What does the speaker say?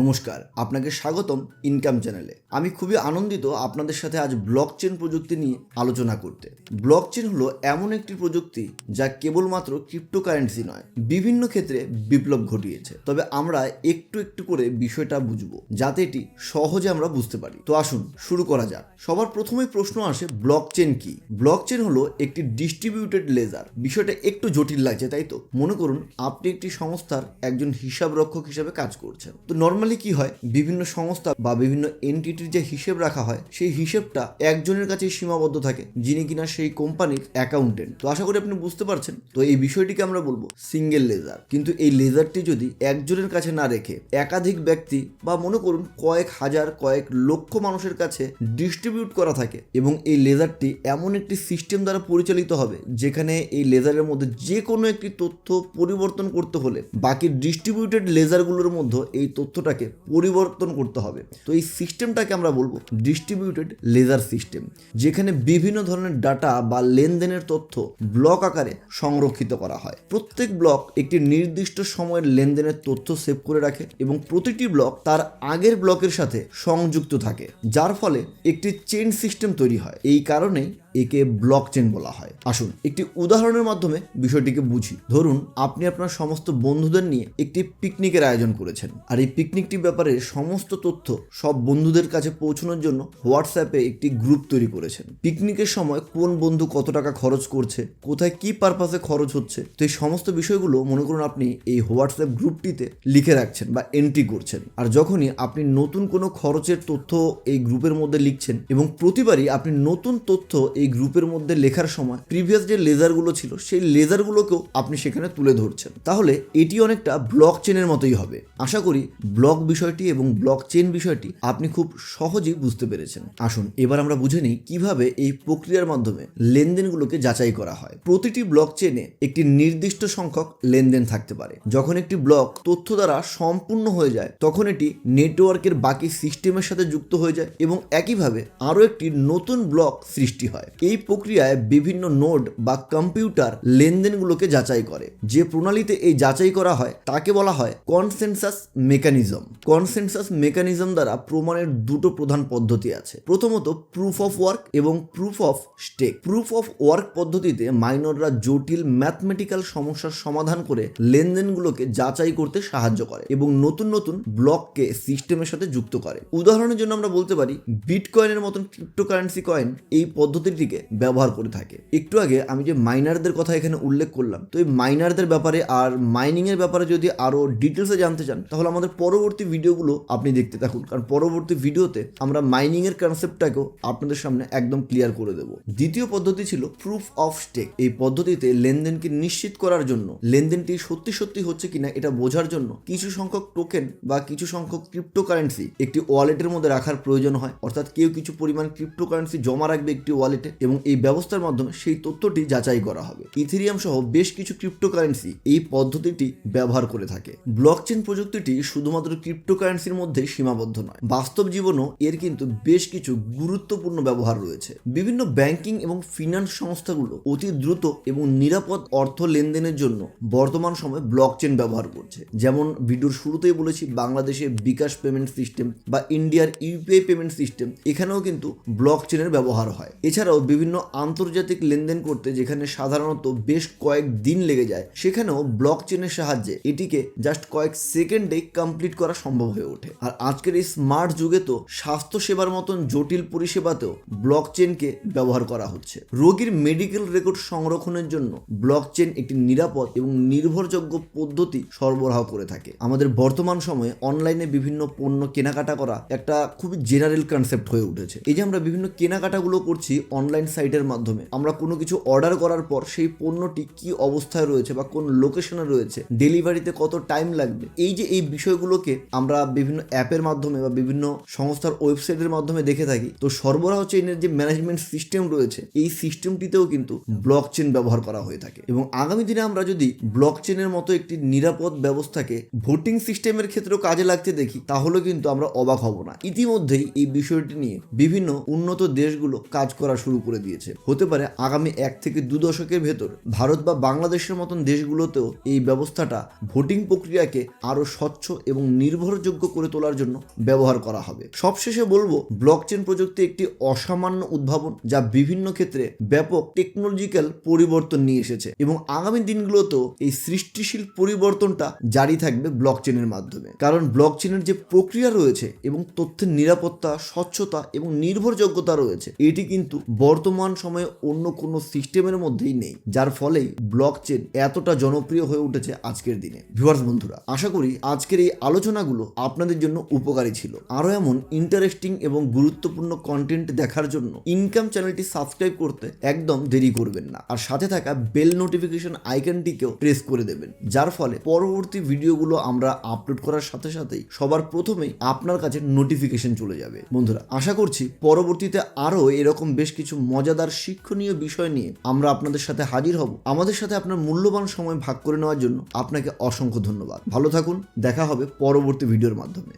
নমস্কার, আপনাকে স্বাগতম ইনকাম চ্যানেলে আমি খুবই আনন্দিত আপনাদের সাথে আজ ব্লক চেন প্রযুক্তি নিয়ে আলোচনা করতে। ব্লক চেন হলো এমন একটি প্রযুক্তি যা কেবলমাত্র ক্রিপ্টোকারেন্সি নয়, বিভিন্ন ক্ষেত্রে বিপ্লব ঘটিয়েছে। তবে আমরা একটু একটু করে বিষয়টা বুঝব, যাতে এটি সহজে আমরা বুঝতে পারি। তো আসুন, শুরু করা যাক। সবার প্রথমেই প্রশ্ন আসে ব্লক চেন কি? ব্লক চেন হলো একটি ডিস্ট্রিবিউটেড লেজার বিষয়টা একটু জটিল লাগছে, তাই তো? মনে করুন, আপনি একটি সংস্থার একজন হিসাব রক্ষক হিসেবে কাজ করছেন। তো নর্মালি কি হয়? বিভিন্ন সংস্থা বা বিভিন্ন এনটিটির যে হিসেব রাখা হয়, সেই হিসেবটা একজনের কাছে সীমাবদ্ধ থাকে, যিনি কিনা সেই কোম্পানির অ্যাকাউন্টেন্ট তো আশা করি আপনি বুঝতে পারছেন। তো এই বিষয়টিকে আমরা বলব সিঙ্গেল লেজার কিন্তু এই লেজারটি যদি একজনের কাছে না রেখে একাধিক ব্যক্তি বা মনে করুন কয়েক হাজার, কয়েক লক্ষ মানুষের কাছে ডিস্ট্রিবিউট করা থাকে এবং এই লেজারটি এমন একটি সিস্টেম দ্বারা পরিচালিত হবে, যেখানে এই লেজারের মধ্যে যে কোনো একটি তথ্য পরিবর্তন করতে হলে বাকি ডিস্ট্রিবিউটেড লেজারগুলোর মধ্যে এই তথ্যটাকে পরিবর্তন করতে হবে। তো এই সিস্টেমটাকে আমরা বলব ডিস্ট্রিবিউটেড লেজার সিস্টেম যেখানে বিভিন্ন ধরনের ডাটা বা লেনদেনের তথ্য ব্লক আকারে সংরক্ষিত করা হয়। প্রত্যেক ব্লক একটি নির্দিষ্ট সময়ের লেনদেনের তথ্য সেভ করে রাখে এবং প্রতিটি ব্লক তার আগের ব্লকের সাথে সংযুক্ত থাকে, যার ফলে একটি চেন সিস্টেম তৈরি হয়। এই কারণেই একে ব্লক চেন বলা হয়। আসুন, একটি উদাহরণের মাধ্যমে বিষয়টিকে বুঝি। ধরুন, আপনি আপনার সমস্ত বন্ধুদের নিয়ে একটি পিকনিকের আয়োজন করেছেন। আর এই পিকনিকটির ব্যাপারে সমস্ত তথ্য সব বন্ধুদের কাছে পৌঁছানোর জন্য হোয়াটসঅ্যাপে একটি গ্রুপ তৈরি করেছেন। পিকনিকের সময় কোন বন্ধু কত টাকা খরচ করছে, কোথায় কি পারপাসে খরচ হচ্ছে, তো এই সমস্ত বিষয়গুলো মনে করুন আপনি এই হোয়াটসঅ্যাপ গ্রুপটিতে লিখে রাখছেন বা এন্ট্রি করছেন। আর যখনই আপনি নতুন কোনো খরচের তথ্য এই গ্রুপের মধ্যে লিখছেন এবং প্রতিবারই আপনি নতুন তথ্য এই গ্রুপের মধ্যে লেখার সময় প্রিভিয়াস যে লেজারগুলো ছিল, সেই লেজারগুলোকেও আপনি সেখানে তুলে ধরছেন। তাহলে এটি অনেকটা ব্লক চেনের মতোই হবে। আশা করি ব্লক বিষয়টি এবং ব্লক চেন বিষয়টি আপনি খুব সহজেই বুঝতে পেরেছেন। আসুন, এবার আমরা বুঝে নিই কীভাবে এই প্রক্রিয়ার মাধ্যমে লেনদেনগুলোকে যাচাই করা হয়। প্রতিটি ব্লক চেনে একটি নির্দিষ্ট সংখ্যক লেনদেন থাকতে পারে। যখন একটি ব্লক তথ্য দ্বারা সম্পূর্ণ হয়ে যায়, তখন এটি নেটওয়ার্কের বাকি সিস্টেমের সাথে যুক্ত হয়ে যায় এবং একইভাবে আরও একটি নতুন ব্লক সৃষ্টি হয়। এই প্রক্রিয়ায় বিভিন্ন নোড বা কম্পিউটার লেনদেনগুলোকে যাচাই করে। যে প্রণালীতে এই যাচাই করা হয়, তাকে বলা হয় কনসেনসাস মেকানিজম। কনসেনসাস মেকানিজম দ্বারা প্রমাণের দুটো প্রধান পদ্ধতি আছে। প্রথমত প্রুফ অফ ওয়ার্ক এবং proof of stake proof of work পদ্ধতিতে মাইনররা জটিল ম্যাথমেটিক্যাল সমস্যার সমাধান করে লেনদেনগুলোকে যাচাই করতে সাহায্য করে এবং নতুন নতুন ব্লককে সিস্টেমের সাথে যুক্ত করে। উদাহরণের জন্য আমরা বলতে পারি বিটকয়েনের মতন ক্রিপ্টোকারেন্সি কয়েন এই পদ্ধতিটিকে ব্যবহার করে থাকে। একটু আগে আমি যে মাইনারদের কথা এখানে উল্লেখ করলাম, তো এই মাইনারদের ব্যাপারে আর মাইনিং এর ব্যাপারে যদি আরও ডিটেলসে জানতে চান, তাহলে আমাদের পরবর্তী ভিডিওগুলো আপনি দেখতে থাকুন। কারণ পরবর্তী ভিডিওতে আমরা মাইনিং এর কনসেপ্টটাকেও আপনাদের সামনে একদম ক্লিয়ার করে দেব। দ্বিতীয় পদ্ধতি ছিল প্রুফ অফ স্টেক এই পদ্ধতিতে লেনদেনকে নিশ্চিত করার জন্য, লেনদেনটি সত্যি সত্যি হচ্ছে কিনা এটা বোঝার জন্য কিছু সংখ্যক টোকেন বা কিছু সংখ্যক ক্রিপ্টোকারেন্সি একটি ওয়ালেটের মধ্যে রাখার প্রয়োজন হয়। অর্থাৎ কেউ কিছু পরিমাণ ক্রিপ্টোকারেন্সি জমা রাখবে একটি ওয়ালেটে এবং এই ব্যবস্থার মাধ্যমে সেই তথ্যটি যাচাই করা হবে। ইথেরিয়াম সহ বেশ কিছু ক্রিপ্টোকারেন্সি এই পদ্ধতিটি ব্যবহার করে থাকে। ব্লকচেন প্রযুক্তিটি শুধুমাত্র ক্রিপ্টোকারেন্সির মধ্যে সীমাবদ্ধ নয়, বাস্তব জীবনেও এর কিন্তু বেশ কিছু গুরুত্বপূর্ণ ব্যবহার রয়েছে। বিভিন্ন ব্যাংকিং এবং ফিনান্স সংস্থাগুলো অতি দ্রুত এবং নিরাপদ অর্থ লেনদেনের জন্য বর্তমান সময়ে ব্লকচেন ব্যবহার করছে। যেমন ভিডিওর শুরুতেই বলেছি বাংলাদেশে বিকাশ পেমেন্ট সিস্টেম বা ইন্ডিয়ার ইউপিআই পেমেন্ট সিস্টেম, এখানেও কিন্তু ব্লকচেনের ব্যবহার হয়। এছাড়াও বিভিন্ন আন্তর্জাতিক লেনদেন করতে যেখানে সাধারণত বেশ কয়েক দিন লেগে যায়, সেখানেও ব্লক চেনের সাহায্যে এটিকে জাস্ট কয়েক সেকেন্ডে কমপ্লিট করা সম্ভব হয়ে ওঠে। আর আজকের এই স্মার্ট যুগে তো স্বাস্থ্য সেবার মতন জটিল পরিষেবাতেও ব্লক চেনকে ব্যবহার করা হচ্ছে। রোগীর মেডিকেল রেকর্ড সংরক্ষণের জন্য ব্লক চেন একটি নিরাপদ এবং নির্ভরযোগ্য পদ্ধতি সরবরাহ করে থাকে। আমাদের বর্তমান সময়ে অনলাইনে বিভিন্ন পণ্য কেনাকাটা করা একটা খুবই জেনারেল কনসেপ্ট হয়ে উঠেছে। এই যে আমরা বিভিন্ন কেনাকাটাগুলো করছি অনলাইন সাইটের মাধ্যমে। আমরা কোনো কিছু অর্ডার করার পর সেই পণ্যটি কি অবস্থায় রয়েছে বা কোন লোকেশনে রয়েছে ডেলিভারিতে কত টাইম লাগবে, এই যে এই বিষয়গুলোকে আমরা বিভিন্ন অ্যাপের মাধ্যমে বা বিভিন্ন সংস্থার ওয়েবসাইটের মাধ্যমে দেখে থাকি, তো সরবরাহ চেইনের যে ম্যানেজমেন্ট সিস্টেম রয়েছে, এই সিস্টেমটিতেও কিন্তু ব্লক চেন ব্যবহার করা হয়ে থাকে। এবং আগামী দিনে আমরা যদি ব্লক চেনের মতো একটি নিরাপদ ব্যবস্থাকে ভোটিং সিস্টেমের ক্ষেত্রেও কাজে লাগতে দেখি, তাহলে কিন্তু আমরা অবাক হব না। ইতিমধ্যেই এই বিষয়টি নিয়ে বিভিন্ন উন্নত দেশগুলো কাজ করা শুরু করে দিয়েছে। হতে পারে আগামী এক থেকে দু দশকের ভেতর ভারত বা বাংলাদেশের মতন দেশগুলোতেও এই ব্যবস্থাটা ভোটিং প্রক্রিয়াকে আরও স্বচ্ছ এবং নির্ভরযোগ্য করে তোলার জন্য ব্যবহার করা হবে। সবশেষে বলব ব্লকচেন প্রযুক্তি একটি অসামান্য উদ্ভাবন যা বিভিন্ন ক্ষেত্রে ব্যাপক টেকনোলজিক্যাল পরিবর্তন নিয়ে এসেছে এবং আগামী দিনগুলোতেও এই সৃষ্টিশীল পরিবর্তনটা জারি থাকবে ব্লকচেনের মাধ্যমে। কারণ ব্লকচেনের যে প্রক্রিয়া রয়েছে এবং তথ্যের নিরাপত্তা, স্বচ্ছতা এবং নির্ভরযোগ্যতা রয়েছে, এটি কিন্তু বর্তমান সময়ে অন্য কোনো সিস্টেমের মধ্যেই নেই, যার ফলেই ব্লকচেন এতটা জনপ্রিয় হয়ে উঠেছে আজকের দিনে। ভিউয়ার্স, বন্ধুরা, আশা করি আজকের এই আলোচনাগুলো আপনাদের জন্য উপকারী ছিল। আরও এমন ইন্টারেস্টিং এবং গুরুত্বপূর্ণ কন্টেন্ট দেখার জন্য ইনকাম চ্যানেলটি সাবস্ক্রাইব করতে একদম দেরি করবেন না। আর সাথে থাকা বেল নোটিফিকেশন আইকনটিকেও প্রেস করে দেবেন, যার ফলে পরবর্তী ভিডিওগুলো আমরা আপলোড করার সাথে সাথেই সবার প্রথমেই আপনার কাছে নোটিফিকেশন চলে যাবে। বন্ধুরা, আশা করছি পরবর্তীতে আরও এরকম বেশ কিছু মজাদার শিক্ষণীয় বিষয় নিয়ে আমরা আপনাদের সাথে হাজির হব। আমাদের সাথে আপনার মূল্যবান সময় ভাগ করে নেওয়ার জন্য আপনাকে অসংখ্য ধন্যবাদ। ভালো থাকুন, দেখা হবে পরবর্তী ভিডিওর মাধ্যমে।